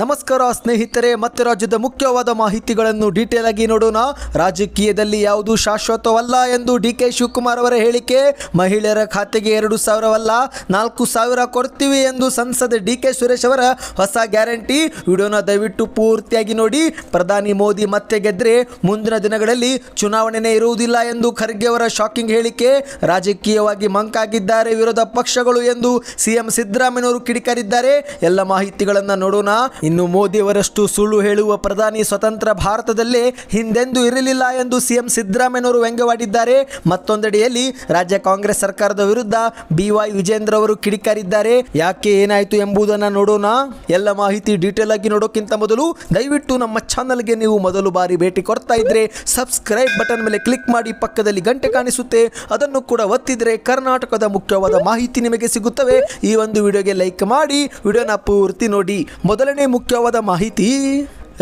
ನಮಸ್ಕಾರ ಸ್ನೇಹಿತರೆ, ಮತ್ತೆ ರಾಜ್ಯದ ಮುಖ್ಯವಾದ ಮಾಹಿತಿಗಳನ್ನು ಡೀಟೇಲ್ ಆಗಿ ನೋಡೋಣ. ರಾಜಕೀಯದಲ್ಲಿ ಯಾವುದು ಶಾಶ್ವತವಲ್ಲ ಎಂದು ಡಿ ಕೆ ಶಿವಕುಮಾರ್ ಅವರ ಹೇಳಿಕೆ, ಮಹಿಳೆಯರ ಖಾತೆಗೆ ಎರಡು ಸಾವಿರವಲ್ಲ, ನಾಲ್ಕು ಸಾವಿರ ಕೊಡ್ತೀವಿ ಎಂದು ಸಂಸದ ಡಿ ಕೆ ಸುರೇಶ್ ಅವರ ಹೊಸ ಗ್ಯಾರಂಟಿ. ವಿಡಿಯೋನ ದಯವಿಟ್ಟು ಪೂರ್ತಿಯಾಗಿ ನೋಡಿ. ಪ್ರಧಾನಿ ಮೋದಿ ಮತ್ತೆ ಗೆದ್ರೆ ಮುಂದಿನ ದಿನಗಳಲ್ಲಿ ಚುನಾವಣೆನೇ ಇರುವುದಿಲ್ಲ ಎಂದು ಖರ್ಗೆ ಅವರ ಶಾಕಿಂಗ್ ಹೇಳಿಕೆ. ರಾಜಕೀಯವಾಗಿ ಮಂಕಾಗಿದ್ದಾರೆ ವಿರೋಧ ಪಕ್ಷಗಳು ಎಂದು ಸಿಎಂ ಸಿದ್ದರಾಮಯ್ಯವರು ಕಿಡಿಕಾರಿದ್ದಾರೆ. ಎಲ್ಲ ಮಾಹಿತಿಗಳನ್ನು ನೋಡೋಣ. ಇನ್ನು ಮೋದಿಯವರಷ್ಟು ಸುಳ್ಳು ಹೇಳುವ ಪ್ರಧಾನಿ ಸ್ವತಂತ್ರ ಭಾರತದಲ್ಲೇ ಹಿಂದೆಂದೂ ಇರಲಿಲ್ಲ ಎಂದು ಸಿಎಂ ಸಿದ್ದರಾಮಯ್ಯನವರು ವ್ಯಂಗ್ಯವಾಡಿದ್ದಾರೆ. ಮತ್ತೊಂದೆಡೆಯಲ್ಲಿ ರಾಜ್ಯ ಕಾಂಗ್ರೆಸ್ ಸರ್ಕಾರದ ವಿರುದ್ಧ ಬಿವೈ ವಿಜೇಂದ್ರ ಅವರು ಕಿಡಿಕಾರಿದ್ದಾರೆ. ಯಾಕೆ ಏನಾಯಿತು ಎಂಬುದನ್ನು ನೋಡೋಣ. ಎಲ್ಲ ಮಾಹಿತಿ ಡೀಟೇಲ್ ಆಗಿ ನೋಡೋಕ್ಕಿಂತ ಮೊದಲು ದಯವಿಟ್ಟು ನಮ್ಮ ಚಾನಲ್ಗೆ ನೀವು ಮೊದಲು ಬಾರಿ ಭೇಟಿ ಕೊಡ್ತಾ ಇದ್ರೆ ಸಬ್ಸ್ಕ್ರೈಬ್ ಬಟನ್ ಮೇಲೆ ಕ್ಲಿಕ್ ಮಾಡಿ ಪಕ್ಕದಲ್ಲಿ ಗಂಟೆ ಕಾಣಿಸುತ್ತೆ. ಅದನ್ನು ಕೂಡ ಒತ್ತಿದ್ರೆ ಕರ್ನಾಟಕದ ಮುಖ್ಯವಾದ ಮಾಹಿತಿ ನಿಮಗೆ ಸಿಗುತ್ತವೆ. ಈ ಒಂದು ವಿಡಿಯೋಗೆ ಲೈಕ್ ಮಾಡಿ. ವಿಡಿಯೋನ ಪೂರ್ತಿ ನೋಡಿ. ಮೊದಲನೇ ಮುಖ್ಯವಾದ ಮಾಹಿತಿ.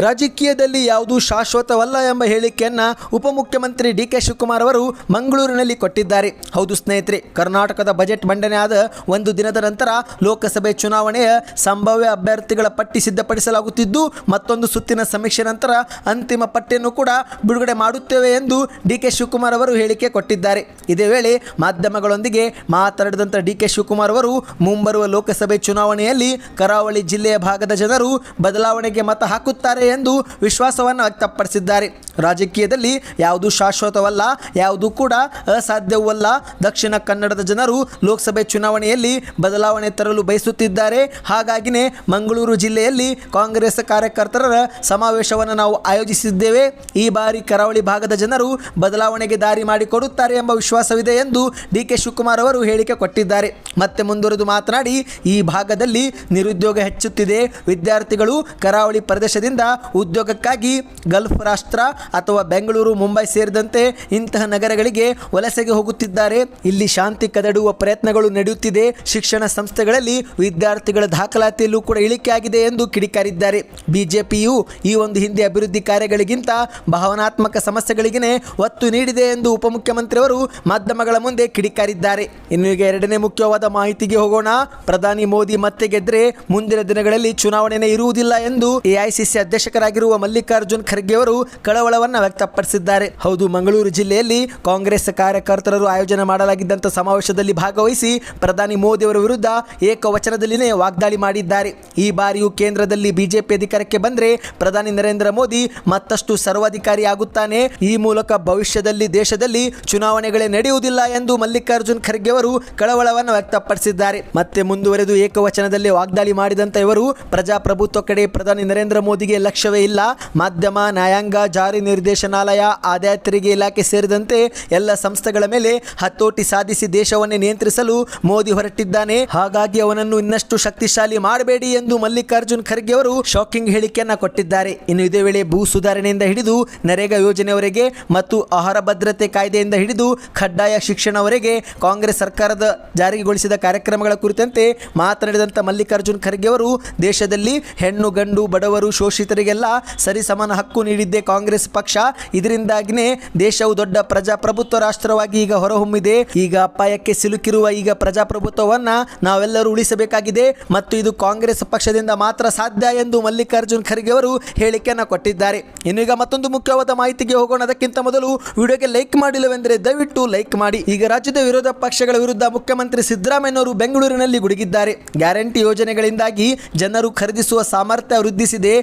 ರಾಜಕೀಯದಲ್ಲಿ ಯಾವುದು ಶಾಶ್ವತವಲ್ಲ ಎಂಬ ಹೇಳಿಕೆಯನ್ನ ಉಪಮುಖ್ಯಮಂತ್ರಿ ಡಿ ಕೆ ಶಿವಕುಮಾರ್ ಅವರು ಮಂಗಳೂರಿನಲ್ಲಿ ಕೊಟ್ಟಿದ್ದಾರೆ. ಹೌದು ಸ್ನೇಹಿತರೆ, ಕರ್ನಾಟಕದ ಬಜೆಟ್ ಮಂಡನೆ ಆದ ಒಂದು ದಿನದ ನಂತರ ಲೋಕಸಭೆ ಚುನಾವಣೆಯ ಸಂಭಾವ್ಯ ಅಭ್ಯರ್ಥಿಗಳ ಪಟ್ಟಿ ಸಿದ್ಧಪಡಿಸಲಾಗುತ್ತಿದ್ದು, ಮತ್ತೊಂದು ಸುತ್ತಿನ ಸಮೀಕ್ಷೆ ನಂತರ ಅಂತಿಮ ಪಟ್ಟಿಯನ್ನು ಕೂಡ ಬಿಡುಗಡೆ ಮಾಡುತ್ತೇವೆ ಎಂದು ಡಿ ಕೆ ಶಿವಕುಮಾರ್ ಅವರು ಹೇಳಿಕೆ ಕೊಟ್ಟಿದ್ದಾರೆ. ಇದೇ ವೇಳೆ ಮಾಧ್ಯಮಗಳೊಂದಿಗೆ ಮಾತನಾಡಿದಂಥ ಡಿ ಕೆ ಶಿವಕುಮಾರ್ ಅವರು, ಮುಂಬರುವ ಲೋಕಸಭೆ ಚುನಾವಣೆಯಲ್ಲಿ ಕರಾವಳಿ ಜಿಲ್ಲೆಯ ಭಾಗದ ಜನರು ಬದಲಾವಣೆಗೆ ಮತ ಹಾಕುತ್ತಾರೆ ಎಂದು ವಿಶ್ವಾಸವನ್ನು ವ್ಯಕ್ತಪಡಿಸಿದ್ದಾರೆ. ರಾಜಕೀಯದಲ್ಲಿ ಯಾವುದು ಶಾಶ್ವತವಲ್ಲ, ಯಾವುದು ಕೂಡ ಅಸಾಧ್ಯವೂ ಅಲ್ಲ ದಕ್ಷಿಣ ಕನ್ನಡದ ಜನರು ಲೋಕಸಭೆ ಚುನಾವಣೆಯಲ್ಲಿ ಬದಲಾವಣೆ ತರಲು ಬಯಸುತ್ತಿದ್ದಾರೆ. ಹಾಗಾಗಿನೇ ಮಂಗಳೂರು ಜಿಲ್ಲೆಯಲ್ಲಿ ಕಾಂಗ್ರೆಸ್ ಕಾರ್ಯಕರ್ತರ ಸಮಾವೇಶವನ್ನು ನಾವು ಆಯೋಜಿಸಿದ್ದೇವೆ. ಈ ಬಾರಿ ಕರಾವಳಿ ಭಾಗದ ಜನರು ಬದಲಾವಣೆಗೆ ದಾರಿ ಮಾಡಿಕೊಡುತ್ತಾರೆ ಎಂಬ ವಿಶ್ವಾಸವಿದೆ ಎಂದು ಡಿ ಕೆ ಶಿವಕುಮಾರ್ ಅವರು ಹೇಳಿಕೆ ಕೊಟ್ಟಿದ್ದಾರೆ. ಮತ್ತೆ ಮುಂದುವರೆದು ಮಾತನಾಡಿ, ಈ ಭಾಗದಲ್ಲಿ ನಿರುದ್ಯೋಗ ಹೆಚ್ಚುತ್ತಿದೆ. ವಿದ್ಯಾರ್ಥಿಗಳು ಕರಾವಳಿ ಪ್ರದೇಶದಿಂದ ಉದ್ಯೋಗಕ್ಕಾಗಿ ಗಲ್ಫ್ ರಾಷ್ಟ್ರ ಅಥವಾ ಬೆಂಗಳೂರು, ಮುಂಬೈ ಸೇರಿದಂತೆ ಇಂತಹ ನಗರಗಳಿಗೆ ವಲಸೆಗೆ ಹೋಗುತ್ತಿದ್ದಾರೆ. ಇಲ್ಲಿ ಶಾಂತಿ ಕದಡುವ ಪ್ರಯತ್ನಗಳು ನಡೆಯುತ್ತಿದೆ. ಶಿಕ್ಷಣ ಸಂಸ್ಥೆಗಳಲ್ಲಿ ವಿದ್ಯಾರ್ಥಿಗಳ ದಾಖಲಾತಿಯಲ್ಲೂ ಕೂಡ ಇಳಿಕೆಯಾಗಿದೆ ಎಂದು ಕಿಡಿಕಾರಿದ್ದಾರೆ. ಬಿಜೆಪಿಯು ಈ ಒಂದು ಹಿಂದೆ ಅಭಿವೃದ್ಧಿ ಕಾರ್ಯಗಳಿಗಿಂತ ಭಾವನಾತ್ಮಕ ಸಮಸ್ಯೆಗಳಿಗೇ ಒತ್ತು ನೀಡಿದೆ ಎಂದು ಉಪಮುಖ್ಯಮಂತ್ರಿಯವರು ಮಾಧ್ಯಮಗಳ ಮುಂದೆ ಕಿಡಿಕಾರಿದ್ದಾರೆ. ಇನ್ನು ಈಗ ಎರಡನೇ ಮುಖ್ಯವಾದ ಮಾಹಿತಿಗೆ ಹೋಗೋಣ. ಪ್ರಧಾನಿ ಮೋದಿ ಮತ್ತೆ ಗೆದ್ರೆ ಮುಂದಿನ ದಿನಗಳಲ್ಲಿ ಚುನಾವಣೆನೇ ಇರುವುದಿಲ್ಲ ಎಂದು ಎಐಸಿಸಿ ಅಧ್ಯಕ್ಷರಾಗಿರುವ ಮಲ್ಲಿಕಾರ್ಜುನ್ ಖರ್ಗೆ ಅವರು ಕಳವಳವನ್ನು ವ್ಯಕ್ತಪಡಿಸಿದ್ದಾರೆ. ಹೌದು, ಮಂಗಳೂರು ಜಿಲ್ಲೆಯಲ್ಲಿ ಕಾಂಗ್ರೆಸ್ ಕಾರ್ಯಕರ್ತರರು ಆಯೋಜನೆ ಮಾಡಲಾಗಿದ್ದಂಥ ಸಮಾವೇಶದಲ್ಲಿ ಭಾಗವಹಿಸಿ ಪ್ರಧಾನಿ ಮೋದಿ ಅವರ ವಿರುದ್ಧ ಏಕವಚನದಲ್ಲಿನೇ ವಾಗ್ದಾಳಿ ಮಾಡಿದ್ದಾರೆ. ಈ ಬಾರಿಯೂ ಕೇಂದ್ರದಲ್ಲಿ ಬಿಜೆಪಿ ಅಧಿಕಾರಕ್ಕೆ ಬಂದರೆ ಪ್ರಧಾನಿ ನರೇಂದ್ರ ಮೋದಿ ಮತ್ತಷ್ಟು ಸರ್ವಾಧಿಕಾರಿ ಆಗುತ್ತಾನೆ ಈ ಮೂಲಕ ಭವಿಷ್ಯದಲ್ಲಿ ದೇಶದಲ್ಲಿ ಚುನಾವಣೆಗಳೇ ನಡೆಯುವುದಿಲ್ಲ ಎಂದು ಮಲ್ಲಿಕಾರ್ಜುನ್ ಖರ್ಗೆ ಅವರು ಕಳವಳವನ್ನು ವ್ಯಕ್ತಪಡಿಸಿದ್ದಾರೆ. ಮತ್ತೆ ಮುಂದುವರೆದು ಏಕವಚನದಲ್ಲಿ ವಾಗ್ದಾಳಿ ಮಾಡಿದಂತ ಇವರು ಪ್ರಜಾಪ್ರಭುತ್ವ ಕಡೆ ಪ್ರಧಾನಿ ನರೇಂದ್ರ ಮೋದಿಗೆ ಲಕ್ಷ್ಯವೇ ಇಲ್ಲ. ಮಾಧ್ಯಮ, ನ್ಯಾಯಾಂಗ, ಜಾರಿ ನಿರ್ದೇಶನಾಲಯ ಆದಾಯ ತೆರಿಗೆ ಇಲಾಖೆ ಸೇರಿದಂತೆ ಎಲ್ಲ ಸಂಸ್ಥೆಗಳ ಮೇಲೆ ಹತೋಟಿ ಸಾಧಿಸಿ ದೇಶವನ್ನೇ ನಿಯಂತ್ರಿಸಲು ಮೋದಿ ಹೊರಟಿದ್ದಾನೆ. ಹಾಗಾಗಿ ಅವನನ್ನು ಇನ್ನಷ್ಟು ಶಕ್ತಿಶಾಲಿ ಮಾಡಬೇಡಿ ಎಂದು ಮಲ್ಲಿಕಾರ್ಜುನ್ ಖರ್ಗೆ ಅವರು ಶಾಕಿಂಗ್ ಹೇಳಿಕೆಯನ್ನ ಕೊಟ್ಟಿದ್ದಾರೆ. ಇನ್ನು ಇದೇ ವೇಳೆ ಭೂ ಸುಧಾರಣೆಯಿಂದ ಹಿಡಿದು ನರೇಗಾ ಯೋಜನೆಯವರೆಗೆ ಮತ್ತು ಆಹಾರ ಭದ್ರತೆ ಕಾಯ್ದೆಯಿಂದ ಹಿಡಿದು ಕಡ್ಡಾಯ ಶಿಕ್ಷಣವರೆಗೆ ಕಾಂಗ್ರೆಸ್ ಸರ್ಕಾರದ ಜಾರಿಗೊಳಿಸಿದ ಕಾರ್ಯಕ್ರಮಗಳ ಕುರಿತಂತೆ ಮಾತನಾಡಿದಂಥ ಮಲ್ಲಿಕಾರ್ಜುನ್ ಖರ್ಗೆ ಅವರು, ದೇಶದಲ್ಲಿ ಹೆಣ್ಣು, ಗಂಡು, ಬಡವರು ಶೋಷಿತರಿಗೆಲ್ಲ ಸರಿಸಮಾನ ಹಕ್ಕು ನೀಡಿದ್ದೇ ಕಾಂಗ್ರೆಸ್ ಪಕ್ಷ. ಇದರಿಂದಾಗಿನೇ ದೇಶವು ದೊಡ್ಡ ಪ್ರಜಾಪ್ರಭುತ್ವ ರಾಷ್ಟ್ರವಾಗಿ ಈಗ ಹೊರಹೊಮ್ಮಿದೆ. ಈಗ ಅಪಾಯಕ್ಕೆ ಸಿಲುಕಿರುವ ಈಗ ಪ್ರಜಾಪ್ರಭುತ್ವವನ್ನ ನಾವೆಲ್ಲರೂ ಉಳಿಸಬೇಕಾಗಿದೆ. ಮತ್ತು ಇದು ಕಾಂಗ್ರೆಸ್ ಪಕ್ಷದಿಂದ ಮಾತ್ರ ಸಾಧ್ಯ ಎಂದು ಮಲ್ಲಿಕಾರ್ಜುನ್ ಖರ್ಗೆ ಅವರು ಹೇಳಿಕೆಯನ್ನು ಕೊಟ್ಟಿದ್ದಾರೆ. ಇನ್ನು ಈಗ ಮತ್ತೊಂದು ಮುಖ್ಯವಾದ ಮಾಹಿತಿಗೆ ಹೋಗೋಣ. ಅದಕ್ಕಿಂತ ಮೊದಲು ವಿಡಿಯೋಗೆ ಲೈಕ್ ಮಾಡಿಲ್ಲವೆಂದರೆ ದಯವಿಟ್ಟು ಲೈಕ್ ಮಾಡಿ. ಈಗ ರಾಜ್ಯದ ವಿರೋಧ ಪಕ್ಷಗಳ ವಿರುದ್ಧ ಮುಖ್ಯಮಂತ್ರಿ ಸಿದ್ದರಾಮಯ್ಯನವರು ಬೆಂಗಳೂರಿನಲ್ಲಿ ಗುಡುಗಿದ್ದಾರೆ. ಗ್ಯಾರಂಟಿ ಯೋಜನೆಗಳಿಂದಾಗಿ ಜನರು ಖರೀದಿಸುವ ಸಾಮರ್ಥ್ಯ ವೃದ್ಧಿಸಿದೆ.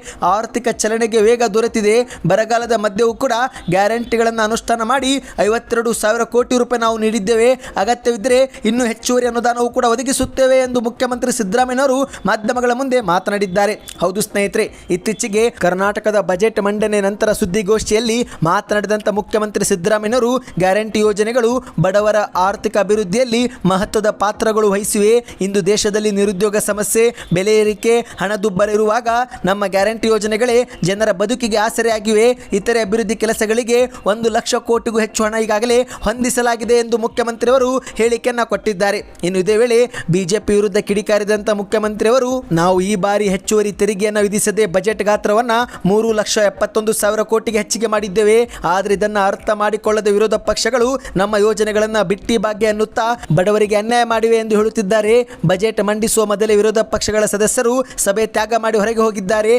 ಆರ್ಥಿಕ ಚಲನೆಗೆ ವೇಗ ದೊರೆತಿದೆ. ಬರಗಾಲದ ಮಧ್ಯವೂ ಕೂಡ ಗ್ಯಾರಂಟಿಗಳನ್ನು ಅನುಷ್ಠಾನ ಮಾಡಿ ಐವತ್ತೆರಡು ಸಾವಿರ ಕೋಟಿ ರೂಪಾಯಿ ನಾವು ನೀಡಿದ್ದೇವೆ. ಅಗತ್ಯವಿದ್ದರೆ ಇನ್ನೂ ಹೆಚ್ಚುವರಿ ಅನುದಾನವೂ ಕೂಡ ಒದಗಿಸುತ್ತೇವೆ ಎಂದು ಮುಖ್ಯಮಂತ್ರಿ ಸಿದ್ದರಾಮಯ್ಯನವರು ಮಾಧ್ಯಮಗಳ ಮುಂದೆ ಮಾತನಾಡಿದ್ದಾರೆ. ಹೌದು ಸ್ನೇಹಿತರೆ, ಇತ್ತೀಚೆಗೆ ಕರ್ನಾಟಕದ ಬಜೆಟ್ ಮಂಡನೆ ನಂತರ ಸುದ್ದಿಗೋಷ್ಠಿಯಲ್ಲಿ ಮಾತನಾಡಿದಂಥ ಮುಖ್ಯಮಂತ್ರಿ ಸಿದ್ದರಾಮಯ್ಯನವರು ಗ್ಯಾರಂಟಿ ಯೋಜನೆಗಳು ಬಡವರ ಆರ್ಥಿಕ ಅಭಿವೃದ್ಧಿಯಲ್ಲಿ ಮಹತ್ವದ ಪಾತ್ರಗಳು ವಹಿಸಿವೆ. ಇಂದು ದೇಶದಲ್ಲಿ ನಿರುದ್ಯೋಗ ಸಮಸ್ಯೆ, ಬೆಲೆ ಏರಿಕೆ, ಹಣದುಬ್ಬರ ಇರುವಾಗ ನಮ್ಮ ಗ್ಯಾರಂಟಿ ಯೋಜನೆ ಯೋಜನೆಗಳೇ ಜನರ ಬದುಕಿಗೆ ಆಸರೆಯಾಗಿವೆ. ಇತರೆ ಅಭಿವೃದ್ಧಿ ಕೆಲಸಗಳಿಗೆ ಒಂದು ಲಕ್ಷ ಕೋಟಿಗೂ ಹೆಚ್ಚು ಹಣ ಈಗಾಗಲೇ ಹೊಂದಿಸಲಾಗಿದೆ ಎಂದು ಮುಖ್ಯಮಂತ್ರಿಯವರು ಹೇಳಿಕೆಯನ್ನು ಕೊಟ್ಟಿದ್ದಾರೆ. ಇನ್ನು ಇದೇ ವೇಳೆ ಬಿಜೆಪಿ ವಿರುದ್ಧ ಕಿಡಿಕಾರಿದಂತ ಮುಖ್ಯಮಂತ್ರಿಯವರು, ನಾವು ಈ ಬಾರಿ ಹೆಚ್ಚುವರಿ ತೆರಿಗೆಯನ್ನು ವಿಧಿಸದೆ ಬಜೆಟ್ ಗಾತ್ರವನ್ನ ಮೂರು ಲಕ್ಷ ಎಪ್ಪತ್ತೊಂದು ಸಾವಿರ ಕೋಟಿಗೆ ಹೆಚ್ಚಿಗೆ ಮಾಡಿದ್ದೇವೆ. ಆದರೆ ಇದನ್ನು ಅರ್ಥ ಮಾಡಿಕೊಳ್ಳದ ವಿರೋಧ ಪಕ್ಷಗಳು ನಮ್ಮ ಯೋಜನೆಗಳನ್ನು ಬಿಟ್ಟಿ ಭಾಗ್ಯ ಎನ್ನುತ್ತಾ ಬಡವರಿಗೆ ಅನ್ಯಾಯ ಮಾಡಿವೆ ಎಂದು ಹೇಳುತ್ತಿದ್ದಾರೆ. ಬಜೆಟ್ ಮಂಡಿಸುವ ಮೊದಲೇ ವಿರೋಧ ಪಕ್ಷಗಳ ಸದಸ್ಯರು ಸಭೆ ತ್ಯಾಗ ಮಾಡಿ ಹೊರಗೆ ಹೋಗಿದ್ದಾರೆ.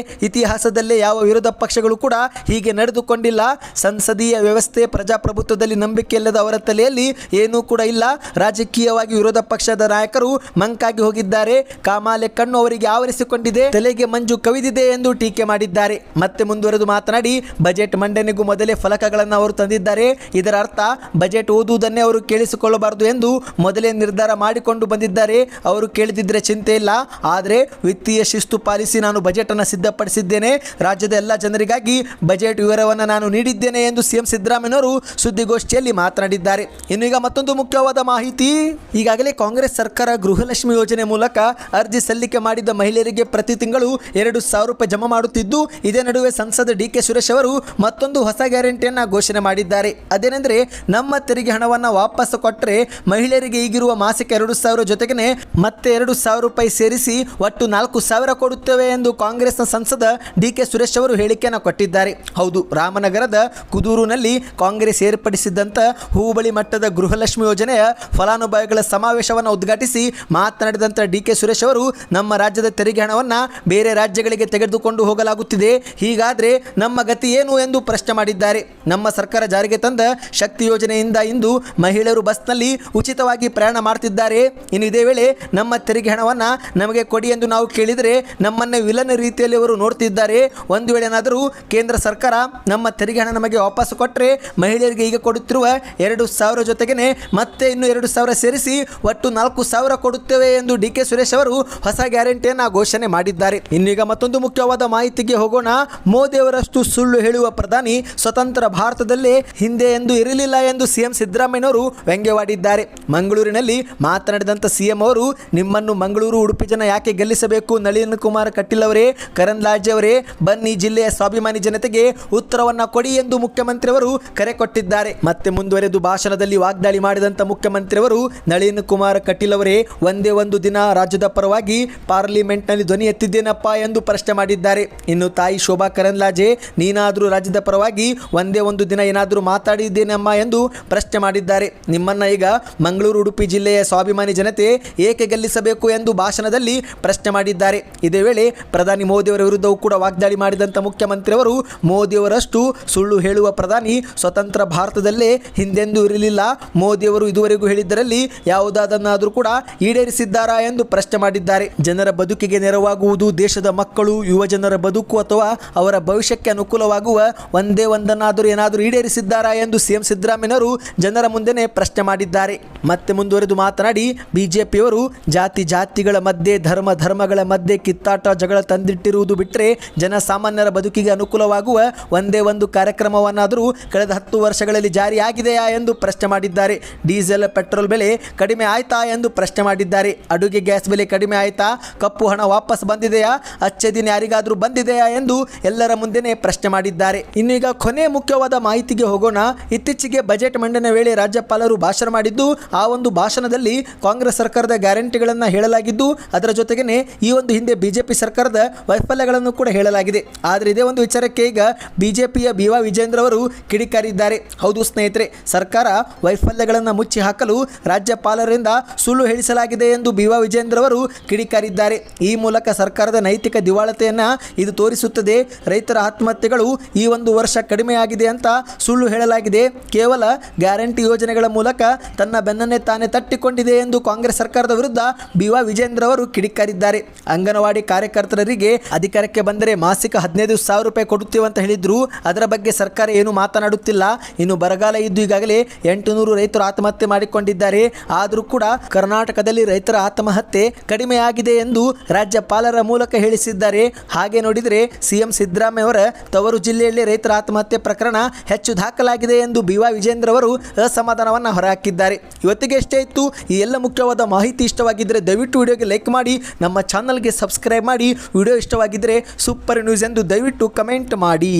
ಇತಿಹಾಸದಲ್ಲೇ ಯಾವ ವಿರೋಧ ಪಕ್ಷಗಳು ಕೂಡ ಹೀಗೆ ನಡೆದುಕೊಂಡಿಲ್ಲ. ಸಂಸದೀಯ ವ್ಯವಸ್ಥೆ ಪ್ರಜಾಪ್ರಭುತ್ವದಲ್ಲಿ ನಂಬಿಕೆ ಇಲ್ಲದ ಅವರ ತಲೆಯಲ್ಲಿ ಏನೂ ಕೂಡ ಇಲ್ಲ. ರಾಜಕೀಯವಾಗಿ ವಿರೋಧ ಪಕ್ಷದ ನಾಯಕರು ಮಂಕಾಗಿ ಹೋಗಿದ್ದಾರೆ. ಕಾಮಾಲೆ ಕಣ್ಣು ಅವರಿಗೆ ಆವರಿಸಿಕೊಂಡಿದೆ. ತಲೆಗೆ ಮಂಜು ಕವಿದಿದೆ ಎಂದು ಟೀಕೆ ಮಾಡಿದ್ದಾರೆ. ಮತ್ತೆ ಮುಂದುವರೆದು ಮಾತನಾಡಿ, ಬಜೆಟ್ ಮಂಡನೆಗೂ ಮೊದಲೇ ಫಲಕಗಳನ್ನು ಅವರು ತಂದಿದ್ದಾರೆ. ಇದರ ಅರ್ಥ, ಬಜೆಟ್ ಓದುವುದನ್ನೇ ಅವರು ಕೇಳಿಸಿಕೊಳ್ಳಬಾರದು ಎಂದು ಮೊದಲೇ ನಿರ್ಧಾರ ಮಾಡಿಕೊಂಡು ಬಂದಿದ್ದಾರೆ. ಅವರು ಕೇಳಿದಿದ್ರೆ ಚಿಂತೆ ಇಲ್ಲ. ಆದರೆ ವಿತ್ತೀಯ ಶಿಸ್ತು ಪಾಲಿಸಿ ನಾನು ಬಜೆಟ್ ಅನ್ನು ಸಿದ್ಧಪಡಿಸಿದ್ದೇನೆ. ರಾಜ್ಯದ ಎಲ್ಲ ಜನರಿಗಾಗಿ ಬಜೆಟ್ ವಿವರವನ್ನು ನಾನು ನೀಡಿದ್ದೇನೆ ಎಂದು ಸಿಎಂ ಸಿದ್ದರಾಮಯ್ಯವರು ಸುದ್ದಿಗೋಷ್ಠಿಯಲ್ಲಿ ಮಾತನಾಡಿದ್ದಾರೆ. ಇನ್ನು ಈಗ ಮತ್ತೊಂದು ಮುಖ್ಯವಾದ ಮಾಹಿತಿ. ಈಗಾಗಲೇ ಕಾಂಗ್ರೆಸ್ ಸರ್ಕಾರ ಗೃಹಲಕ್ಷ್ಮಿ ಯೋಜನೆ ಮೂಲಕ ಅರ್ಜಿ ಸಲ್ಲಿಕೆ ಮಾಡಿದ್ದ ಮಹಿಳೆಯರಿಗೆ ಪ್ರತಿ ತಿಂಗಳು ಎರಡು ಸಾವಿರ ರೂಪಾಯಿ ಜಮಾ ಮಾಡುತ್ತಿದ್ದು, ಇದೇ ನಡುವೆ ಸಂಸದ ಡಿ ಕೆ ಸುರೇಶ್ ಅವರು ಮತ್ತೊಂದು ಹೊಸ ಗ್ಯಾರಂಟಿಯನ್ನ ಘೋಷಣೆ ಮಾಡಿದ್ದಾರೆ. ಅದೇನೆಂದರೆ, ನಮ್ಮ ತೆರಿಗೆ ಹಣವನ್ನು ವಾಪಸ್ ಕೊಟ್ಟರೆ ಮಹಿಳೆಯರಿಗೆ ಈಗಿರುವ ಮಾಸಿಕ ಎರಡು ಸಾವಿರ ಜೊತೆಗೆ ಮತ್ತೆ ಎರಡು ಸಾವಿರ ರೂಪಾಯಿ ಸೇರಿಸಿ ಒಟ್ಟು ನಾಲ್ಕು ಸಾವಿರ ಕೊಡುತ್ತೇವೆ ಎಂದು ಕಾಂಗ್ರೆಸ್ನ ಸಂಸದ ಕೆ ಸುರೇಶ್ ಅವರು ಹೇಳಿಕೆಯನ್ನು ಕೊಟ್ಟಿದ್ದಾರೆ. ಹೌದು, ರಾಮನಗರದ ಕುದೂರುನಲ್ಲಿ ಕಾಂಗ್ರೆಸ್ ಏರ್ಪಡಿಸಿದ್ದಂಥ ಹೂಬಳಿ ಮಟ್ಟದ ಗೃಹಲಕ್ಷ್ಮಿ ಯೋಜನೆಯ ಫಲಾನುಭವಿಗಳ ಸಮಾವೇಶವನ್ನು ಉದ್ಘಾಟಿಸಿ ಮಾತನಾಡಿದಂಥ ಡಿ ಕೆ ಸುರೇಶ್ ಅವರು, ನಮ್ಮ ರಾಜ್ಯದ ತೆರಿಗೆ ಹಣವನ್ನು ಬೇರೆ ರಾಜ್ಯಗಳಿಗೆ ತೆಗೆದುಕೊಂಡು ಹೋಗಲಾಗುತ್ತಿದೆ. ಹೀಗಾದರೆ ನಮ್ಮ ಗತಿ ಏನು ಎಂದು ಪ್ರಶ್ನೆ ಮಾಡಿದ್ದಾರೆ. ನಮ್ಮ ಸರ್ಕಾರ ಜಾರಿಗೆ ತಂದ ಶಕ್ತಿ ಯೋಜನೆಯಿಂದ ಇಂದು ಮಹಿಳೆಯರು ಬಸ್ನಲ್ಲಿ ಉಚಿತವಾಗಿ ಪ್ರಯಾಣ ಮಾಡ್ತಿದ್ದಾರೆ. ಇನ್ನು ಇದೇ ವೇಳೆ ನಮ್ಮ ತೆರಿಗೆ ಹಣವನ್ನು ನಮಗೆ ಕೊಡಿ ಎಂದು ನಾವು ಕೇಳಿದರೆ ನಮ್ಮನ್ನು ವಿಲನ್ ರೀತಿಯಲ್ಲಿ ಅವರು ನೋಡ್ತಿದ್ದಾರೆ. ಒಂದು ವೇಳೆ ಏನಾದರೂ ಕೇಂದ್ರ ಸರ್ಕಾರ ನಮ್ಮ ತೆರಿಗೆ ಹಣ ನಮಗೆ ವಾಪಸ್ ಕೊಟ್ಟರೆ ಮಹಿಳೆಯರಿಗೆ ಈಗ ಕೊಡುತ್ತಿರುವ ಎರಡು ಸಾವಿರ ಜೊತೆಗೇ ಮತ್ತೆ ಇನ್ನು ಎರಡು ಸಾವಿರ ಸೇರಿಸಿ ಒಟ್ಟು ನಾಲ್ಕು ಸಾವಿರ ಕೊಡುತ್ತೇವೆ ಎಂದು ಡಿ ಕೆ ಸುರೇಶ್ ಅವರು ಹೊಸ ಗ್ಯಾರಂಟಿಯನ್ನು ಘೋಷಣೆ ಮಾಡಿದ್ದಾರೆ. ಇನ್ನೀಗ ಮತ್ತೊಂದು ಮುಖ್ಯವಾದ ಮಾಹಿತಿಗೆ ಹೋಗೋಣ. ಮೋದಿ ಅವರಷ್ಟು ಸುಳ್ಳು ಹೇಳುವ ಪ್ರಧಾನಿ ಸ್ವತಂತ್ರ ಭಾರತದಲ್ಲೇ ಹಿಂದೆ ಎಂದು ಇರಲಿಲ್ಲ ಎಂದು ಸಿಎಂ ಸಿದ್ದರಾಮಯ್ಯನವರು ವ್ಯಂಗ್ಯವಾಡಿದ್ದಾರೆ. ಮಂಗಳೂರಿನಲ್ಲಿ ಮಾತನಾಡಿದಂಥ ಸಿಎಂ ಅವರು, ನಿಮ್ಮನ್ನು ಮಂಗಳೂರು ಉಡುಪಿ ಜನ ಯಾಕೆ ಗೆಲ್ಲಿಸಬೇಕು? ನಳಿನ್ ಕುಮಾರ್ ಕಟೀಲ್ ಅವರೇ, ಕರಣ್ ಲಾಜ್ ಅವರೇ ಬನ್ನಿ ಜಿಲ್ಲೆಯ ಸ್ವಾಭಿಮಾನಿ ಜನತೆಗೆ ಉತ್ತರವನ್ನ ಕೊಡಿ ಎಂದು ಮುಖ್ಯಮಂತ್ರಿಯವರು ಕರೆ ಕೊಟ್ಟಿದ್ದಾರೆ. ಮತ್ತೆ ಮುಂದುವರೆದು ಭಾಷಣದಲ್ಲಿ ವಾಗ್ದಾಳಿ ಮಾಡಿದಂತ ಮುಖ್ಯಮಂತ್ರಿಯವರು ನಳಿನ್ ಕುಮಾರ್ ಕಟೀಲ್ ಅವರೇ, ಒಂದೇ ಒಂದು ದಿನ ರಾಜ್ಯದ ಪರವಾಗಿ ಪಾರ್ಲಿಮೆಂಟ್ನಲ್ಲಿ ಧ್ವನಿ ಎತ್ತಿದ್ದೇನಪ್ಪ ಎಂದು ಪ್ರಶ್ನೆ ಮಾಡಿದ್ದಾರೆ. ಇನ್ನು ತಾಯಿ ಶೋಭಾ ಕರಂದ್ಲಾಜೆ, ನೀನಾದರೂ ರಾಜ್ಯದ ಪರವಾಗಿ ಒಂದೇ ಒಂದು ದಿನ ಏನಾದರೂ ಮಾತಾಡಿದ್ದೇನಮ್ಮ ಎಂದು ಪ್ರಶ್ನೆ ಮಾಡಿದ್ದಾರೆ. ನಿಮ್ಮನ್ನ ಈಗ ಮಂಗಳೂರು, ಉಡುಪಿ ಜಿಲ್ಲೆಯ ಸ್ವಾಭಿಮಾನಿ ಜನತೆ ಏಕೆ ಗೆಲ್ಲಿಸಬೇಕು ಎಂದು ಭಾಷಣದಲ್ಲಿ ಪ್ರಶ್ನೆ ಮಾಡಿದ್ದಾರೆ. ಇದೇ ವೇಳೆ ಪ್ರಧಾನಿ ಮೋದಿಯವರ ವಿರುದ್ಧವೂ ಕೂಡ ವಾಗ್ದಾಳಿ ಮಾಡಿದಂಥ ಮುಖ್ಯಮಂತ್ರಿಯವರು ಮೋದಿಯವರಷ್ಟು ಸುಳ್ಳು ಹೇಳುವ ಪ್ರಧಾನಿ ಸ್ವತಂತ್ರ ಭಾರತದಲ್ಲೇ ಹಿಂದೆಂದೂ ಇರಲಿಲ್ಲ. ಮೋದಿಯವರು ಇದುವರೆಗೂ ಹೇಳಿದ್ದರಲ್ಲಿ ಯಾವುದಾದನ್ನಾದರೂ ಕೂಡ ಈಡೇರಿಸಿದ್ದಾರಾ ಎಂದು ಪ್ರಶ್ನೆ ಮಾಡಿದ್ದಾರೆ. ಜನರ ಬದುಕಿಗೆ ನೆರವಾಗುವುದು ದೇಶದ ಮಕ್ಕಳು, ಯುವ ಜನರ ಬದುಕು ಅಥವಾ ಅವರ ಭವಿಷ್ಯಕ್ಕೆ ಅನುಕೂಲವಾಗುವ ಒಂದೇ ಒಂದನ್ನಾದರೂ ಏನಾದರೂ ಈಡೇರಿಸಿದ್ದಾರಾ ಎಂದು ಸಿಎಂ ಸಿದ್ದರಾಮಯ್ಯನವರು ಜನರ ಮುಂದೆನೆ ಪ್ರಶ್ನೆ ಮಾಡಿದ್ದಾರೆ. ಮತ್ತೆ ಮುಂದುವರೆದು ಮಾತನಾಡಿ, ಬಿಜೆಪಿಯವರು ಜಾತಿ ಜಾತಿಗಳ ಮಧ್ಯೆ, ಧರ್ಮ ಧರ್ಮಗಳ ಮಧ್ಯೆ ಕಿತ್ತಾಟ, ಜಗಳ ತಂದಿಟ್ಟಿರುವುದು ಬಿಟ್ಟರೆ ಜನಸಾಮಾನ್ಯರ ಬದುಕಿಗೆ ಅನುಕೂಲವಾಗುವ ಒಂದೇ ಒಂದು ಕಾರ್ಯಕ್ರಮವನ್ನಾದರೂ ಕಳೆದ ಹತ್ತು ವರ್ಷಗಳಲ್ಲಿ ಜಾರಿಯಾಗಿದೆಯಾ ಎಂದು ಪ್ರಶ್ನೆ ಮಾಡಿದ್ದಾರೆ. ಡೀಸೆಲ್, ಪೆಟ್ರೋಲ್ ಬೆಲೆ ಕಡಿಮೆ ಆಯ್ತಾ ಎಂದು ಪ್ರಶ್ನೆ ಮಾಡಿದ್ದಾರೆ. ಅಡುಗೆ ಗ್ಯಾಸ್ ಬೆಲೆ ಕಡಿಮೆ ಆಯ್ತಾ? ಕಪ್ಪು ಹಣ ವಾಪಸ್ ಬಂದಿದೆಯಾ? ಅಚ್ಚೆ ದಿನ ಯಾರಿಗಾದರೂ ಬಂದಿದೆಯಾ ಎಂದು ಎಲ್ಲರ ಮುಂದೆನೆ ಪ್ರಶ್ನೆ ಮಾಡಿದ್ದಾರೆ. ಇನ್ನೀಗ ಕೊನೆ ಮುಖ್ಯವಾದ ಮಾಹಿತಿಗೆ ಹೋಗೋಣ. ಇತ್ತೀಚೆಗೆ ಬಜೆಟ್ ಮಂಡನೆ ವೇಳೆ ರಾಜ್ಯಪಾಲರು ಭಾಷಣ ಮಾಡಿದ್ದು, ಆ ಒಂದು ಭಾಷಣದಲ್ಲಿ ಕಾಂಗ್ರೆಸ್ ಸರ್ಕಾರದ ಗ್ಯಾರಂಟಿಗಳನ್ನು ಹೇಳಲಾಗಿದ್ದು, ಅದರ ಜೊತೆಗೇ ಈ ಒಂದು ಹಿಂದೆ ಬಿಜೆಪಿ ಸರ್ಕಾರದ ವೈಫಲ್ಯಗಳನ್ನು ಕೂಡ ಹೇಳಲಾಗಿದೆ. ಆದರೆ ಇದೇ ಒಂದು ವಿಚಾರಕ್ಕೆ ಈಗ ಬಿಜೆಪಿಯ ಬಿ ವಾ ವಿಜೇಂದ್ರ ಅವರು ಕಿಡಿಕಾರಿದ್ದಾರೆ. ಹೌದು ಸ್ನೇಹಿತರೆ, ಸರ್ಕಾರ ವೈಫಲ್ಯಗಳನ್ನು ಮುಚ್ಚಿ ಹಾಕಲು ರಾಜ್ಯಪಾಲರಿಂದ ಸುಳ್ಳು ಹೇಳಿಸಲಾಗಿದೆ ಎಂದು ಬಿ ವಾ ವಿಜೇಂದ್ರ ಅವರು ಕಿಡಿಕಾರಿದ್ದಾರೆ. ಈ ಮೂಲಕ ಸರ್ಕಾರದ ನೈತಿಕ ದಿವಾಳತೆಯನ್ನು ಇದು ತೋರಿಸುತ್ತದೆ. ರೈತರ ಆತ್ಮಹತ್ಯೆಗಳು ಈ ಒಂದು ವರ್ಷ ಕಡಿಮೆಯಾಗಿದೆ ಅಂತ ಸುಳ್ಳು ಹೇಳಲಾಗಿದೆ. ಕೇವಲ ಗ್ಯಾರಂಟಿ ಯೋಜನೆಗಳ ಮೂಲಕ ತನ್ನ ಬೆನ್ನನ್ನೇ ತಾನೇ ತಟ್ಟಿಕೊಂಡಿದೆ ಎಂದು ಕಾಂಗ್ರೆಸ್ ಸರ್ಕಾರದ ವಿರುದ್ಧ ಬಿ ವಾ ವಿಜೇಂದ್ರ ಅವರು ಕಿಡಿಕಾರಿದ್ದಾರೆ. ಅಂಗನವಾಡಿ ಕಾರ್ಯಕರ್ತರಿಗೆ ಅಧಿಕಾರಕ್ಕೆ ಬಂದರೆ ಮಾಸಿಕ ಹದಿನೈದು ಸಾವಿರ ರೂಪಾಯಿ ಕೊಡುತ್ತೇವೆ ಅಂತ ಹೇಳಿದ್ರು. ಅದರ ಬಗ್ಗೆ ಸರ್ಕಾರ ಏನು ಮಾತನಾಡುತ್ತಿಲ್ಲ. ಇನ್ನು ಬರಗಾಲ ಇದ್ದು ಈಗಾಗಲೇ ಎಂಟು ನೂರು ರೈತರು ಆತ್ಮಹತ್ಯೆ ಮಾಡಿಕೊಂಡಿದ್ದಾರೆ. ಆದರೂ ಕೂಡ ಕರ್ನಾಟಕದಲ್ಲಿ ರೈತರ ಆತ್ಮಹತ್ಯೆ ಕಡಿಮೆಯಾಗಿದೆ ಎಂದು ರಾಜ್ಯಪಾಲರ ಮೂಲಕ ಹೇಳಿಸಿದ್ದಾರೆ. ಹಾಗೆ ನೋಡಿದರೆ ಸಿಎಂ ಸಿದ್ದರಾಮಯ್ಯ ಅವರ ತವರು ಜಿಲ್ಲೆಯಲ್ಲಿ ರೈತರ ಆತ್ಮಹತ್ಯೆ ಪ್ರಕರಣ ಹೆಚ್ಚು ದಾಖಲಾಗಿದೆ ಎಂದು ಬಿ ವಾ ವಿಜೇಂದ್ರ ಅವರು ಅಸಮಾಧಾನವನ್ನು ಹೊರಹಾಕಿದ್ದಾರೆ. ಇವತ್ತಿಗೆ ಎಷ್ಟೇ ಇತ್ತು. ಈ ಎಲ್ಲ ಮುಖ್ಯವಾದ ಮಾಹಿತಿ ಇಷ್ಟವಾಗಿದ್ದರೆ ದಯವಿಟ್ಟು ವಿಡಿಯೋಗೆ ಲೈಕ್ ಮಾಡಿ, ನಮ್ಮ ಚಾನಲ್ಗೆ ಸಬ್ಸ್ಕ್ರೈಬ್ ಮಾಡಿ. ವಿಡಿಯೋ ಇಷ್ಟವಾಗಿದ್ದರೆ ಸೂಪರ್ ಸೂಪರ್ ನ್ಯೂಸ್ ಎಂದು ದಯವಿಟ್ಟು ಕಮೆಂಟ್ ಮಾಡಿ.